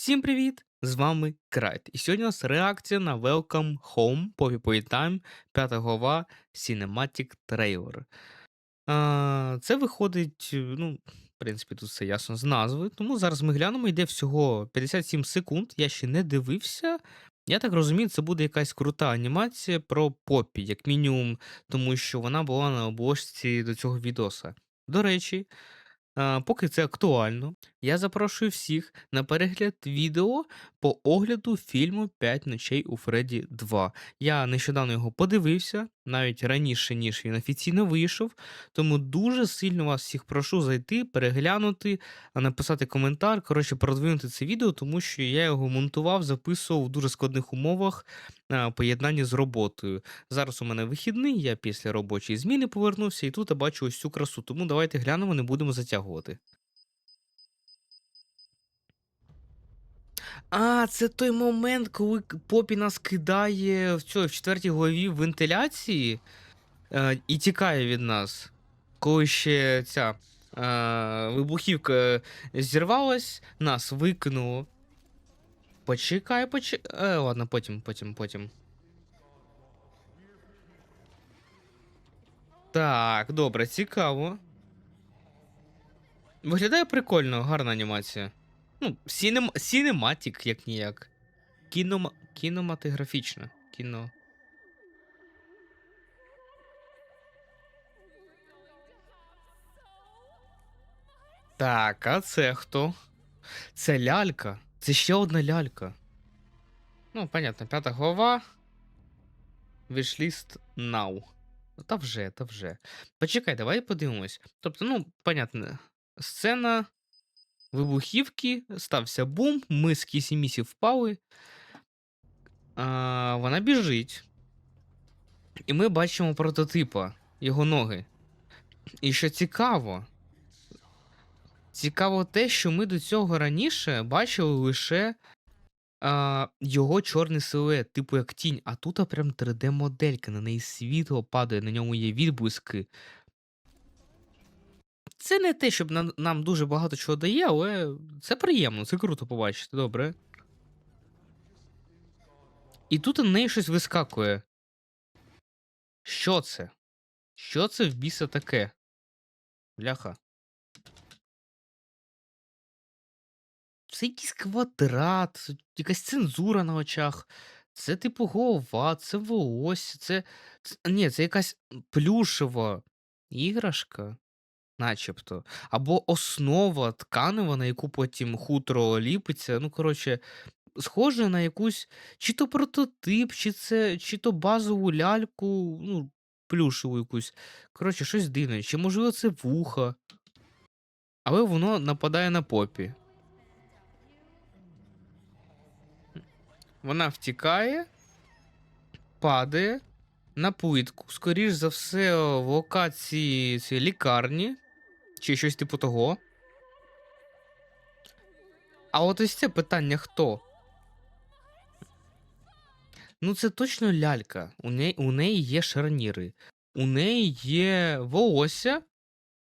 Всім привіт! З вами Крайт. І сьогодні у нас реакція на Welcome Home Poppy Playtime, п'ята глава Cinematic Trailer. А, це виходить, е, ну, в принципі, тут все ясно з назви. Тому зараз ми глянемо, йде всього 57 секунд. Я ще не дивився. Я так розумію, це буде якась крута анімація про Поппі, як мінімум, тому що вона була на обложці до цього відоса. До речі, поки це актуально, я запрошую всіх на перегляд відео по огляду фільму «5 ночей у Фредді 2». Я нещодавно його подивився, навіть раніше, ніж він офіційно вийшов. Тому дуже сильно вас всіх прошу зайти, переглянути, написати коментар. Коротше, продвинути це відео, тому що я його монтував, записував в дуже складних умовах поєднанні з роботою. Зараз у мене вихідний, я після робочої зміни повернувся, і тут я бачу ось цю красу. Тому давайте глянемо, не будемо затягувати. А, це той момент, коли Попі нас кидає в цьому в четвертій главі в вентиляції е, і тікає від нас. Коли ще ця е, вибухівка зірвалась, нас викинуло. Почекай, почекай. Е, ладно, потім, потім, потім. Так, добре, цікаво. Виглядає прикольно, гарна анімація. Ну, сінем... сінематік, як ніяк. Кінома... Кінематографічна. Кіно. Так, а це хто? Це лялька. Це ще одна лялька. Ну, понятно, п'ята. Wishlist now. Ну, Та вже, та вже. Почекай, давай подивимось. Тобто, ну, понятно, сцена вибухівки, стався бум, ми з Кісі Місі впали. А, вона біжить. І ми бачимо прототипа, його ноги. І що цікаво, цікаво те, що ми до цього раніше бачили лише а, його чорний силует, типу як тінь, а тут прям 3D-моделька, на неї світло падає, на ньому є відблиски. Це не те, щоб нам, дуже багато чого дає, але це приємно, це круто побачити, добре. І тут на неї щось вискакує. Що це? Що це в біса таке? Бляха. Це якийсь квадрат, якась цензура на очах. Це типу голова, це волосся, це... Ні, це якась плюшева іграшка, начебто. Або основа тканева, на яку потім хутро ліпиться. Ну, коротше, схоже на якусь чи то прототип, чи це, чи то базову ляльку, ну, плюшеву якусь. Коротше, щось дивне. Чи можливо це вуха. Але воно нападає на попі. Вона втікає, падає на плитку, скоріш за все, в локації цієї лікарні, чи щось типу того. А от ось це питання хто? Ну, це точно лялька. У неї, у неї є шарніри. У неї є волосся,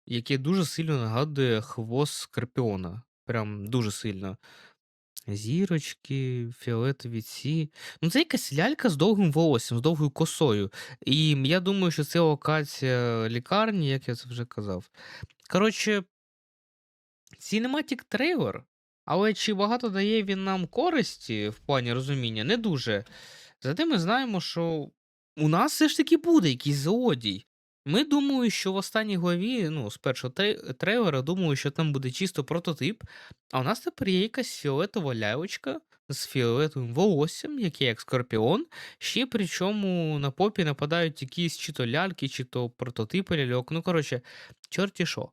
яке дуже сильно нагадує хвост скорпіона. Прям дуже сильно. Зірочки, фіолетові ці. Ну, це якась лялька з довгим волоссям, з довгою косою. І я думаю, що це локація лікарні, як я це вже казав. Коротше, Cinematic трейлер, але чи багато дає він нам користі в плані розуміння? Не дуже. Зате ми знаємо, що у нас все ж таки буде якийсь злодій. Ми думаю, що в останній главі, ну, з першого трей- трейлера, думаю, що там буде чисто прототип. А у нас тепер є якась фіолетова ляльочка з фіолетовим волоссям, яке як скорпіон. Ще причому на попі нападають якісь чи то ляльки, чи то прототипи ляльок. Ну, коротше, чорті що.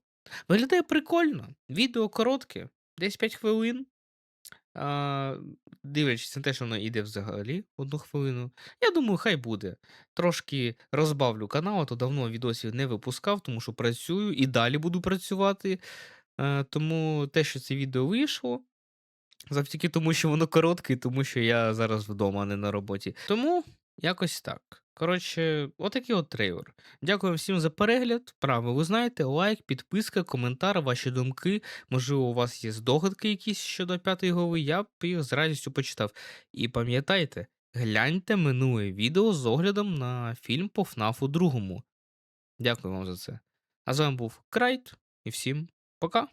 Виглядає прикольно. Відео коротке, десь 5 хвилин. А, дивлячись на те, що воно йде взагалі одну хвилину. Я думаю, хай буде. Трошки розбавлю канал, а то давно відосів не випускав, тому що працюю і далі буду працювати. Е, тому те, що це відео вийшло, завдяки тому, що воно коротке, і тому що я зараз вдома, а не на роботі. Тому якось так. Коротше, отакий от трейлер. Дякую всім за перегляд. Правильно, ви знаєте, лайк, підписка, коментар, ваші думки. Можливо, у вас є здогадки якісь щодо п'ятої глави, я б їх з радістю почитав. І пам'ятайте, гляньте минуле відео з оглядом на фільм по ФНАФу другому. Дякую вам за це. А з вами був Крайт, і всім пока.